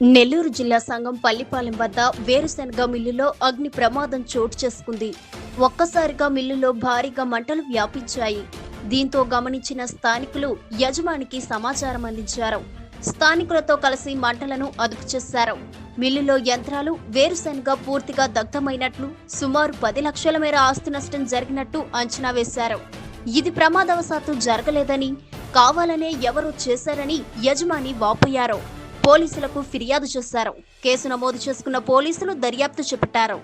నెల్లూరు జిల్లా సంఘం పల్లిపాలెం వద్ద వేరుశెనగ మిల్లులో అగ్ని ప్రమాదం చోటు చేసుకుంది. ఒక్కసారిగా మిల్లులో భారీగా మంటలు వ్యాపించాయి. దీంతో గమనించిన స్థానికులు యజమానికి సమాచారం అందించారు. స్థానికులతో కలిసి మంటలను అదుపు చేశారు. మిల్లులో యంత్రాలు వేరుశెనగ పూర్తిగా దగ్ధమైనట్లు సుమారు పది లక్షల మేర ఆస్తి నష్టం జరిగినట్టు అంచనా వేశారు. ఇది ప్రమాదవశాత్తు జరగలేదని కావాలనే ఎవరో చేశారని యజమాని వాపోయారు. పోలీసులకు ఫిర్యాదు చేశారు. కేసు నమోదు చేసుకున్న పోలీసులు దర్యాప్తు చేపట్టారు.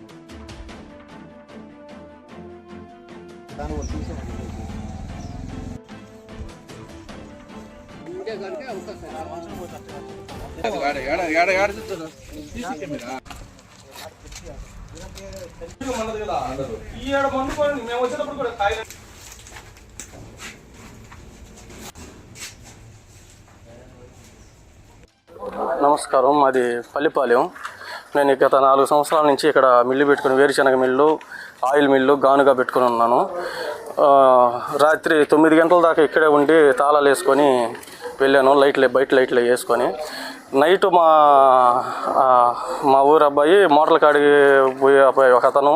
ఈ ఏడు మందు మేము వచ్చినప్పుడు కూడా నమస్కారం. మాది పల్లిపాలెం. నేను గత నాలుగు సంవత్సరాల నుంచి ఇక్కడ మిల్లు పెట్టుకుని వేరుశనగ మిల్లు ఆయిల్ మిల్లు గానుగా పెట్టుకుని ఉన్నాను. రాత్రి తొమ్మిది గంటల దాకా ఇక్కడే ఉండి తాళాలు వేసుకొని వెళ్ళాను లైట్లు బయట లైట్లు వేసుకొని. నైట్ మా మా ఊరు అబ్బాయి మోటార్ల కాడికి పోయి అబ్బాయి ఒక అతను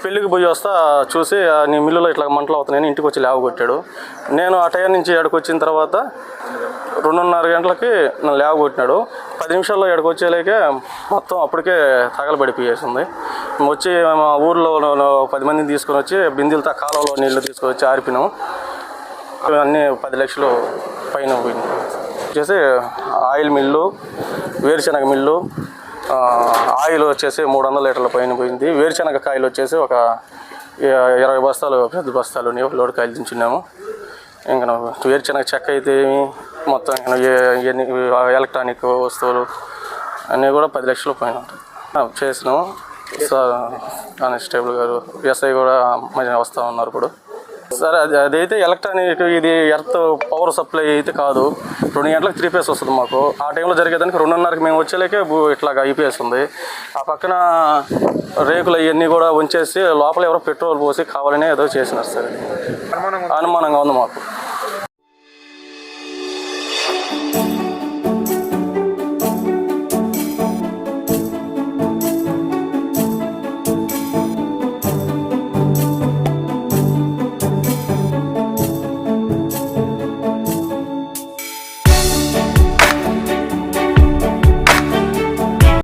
పెళ్ళికి పోయి వస్తా చూసి "ఆ, నీ మిల్లులో ఇట్లా మంటలు అవుతున్నాయని ఇంటికి వచ్చి లేవ కొట్టాడు. నేను ఆ టైం నుంచి ఎడకొచ్చిన వచ్చిన తర్వాత రెండున్నర గంటలకి నన్ను లేవ కొట్టినాడు. పది నిమిషాల్లో ఎక్కడికి మొత్తం అప్పటికే తగలబడిపోయేసింది వచ్చి మా ఊర్లో పది మందిని తీసుకొని వచ్చి బిందెలతో కాలంలో నీళ్ళు తీసుకొని వచ్చి ఆరిపినాం అన్నీ పది లక్షలు పైన పోయింది వచ్చేసి ఆయిల్ మిల్లు వేరుశనగ మిల్లు ఆయిల్ వచ్చేసి మూడు వందల లీటర్ల పైన పోయింది. వేరుశనగ కాయలు వచ్చేసి ఒక ఇరవై బస్తాలు పెద్ద బస్తాలు లోడ్ కాయలు దించున్నాము. ఇంకా వేరుశనగ చెక్క అయితే మొత్తం ఇంకా ఎన్ని ఎలక్ట్రానిక్ వస్తువులు అన్నీ కూడా పది లక్షల పైన ఉంటాయి. చేసినాము. సార్ కానిస్టేబుల్ గారు ఎస్ఐ కూడా మంచిగా వస్తూ ఉన్నారు ఇప్పుడు. సరే అది అదైతే ఎలక్ట్రానిక్ ఇది ఎర్త్ పవర్ సప్లై అయితే కాదు. రెండు గంటలకు త్రీ ఫేస్ వస్తుంది మాకు. ఆ టైంలో జరిగేదానికి రెండున్నరకి మేము వచ్చేలాకే ఇట్లాగా ఐపీఎస్ ఉంది. ఆ పక్కన రేకులు అవన్నీ కూడా ఉంచేసి లోపల ఎవరో పెట్రోల్ పోసి కావాలనే ఏదో చేసినారు సార్. అనుమానంగా ఉంది మాకు.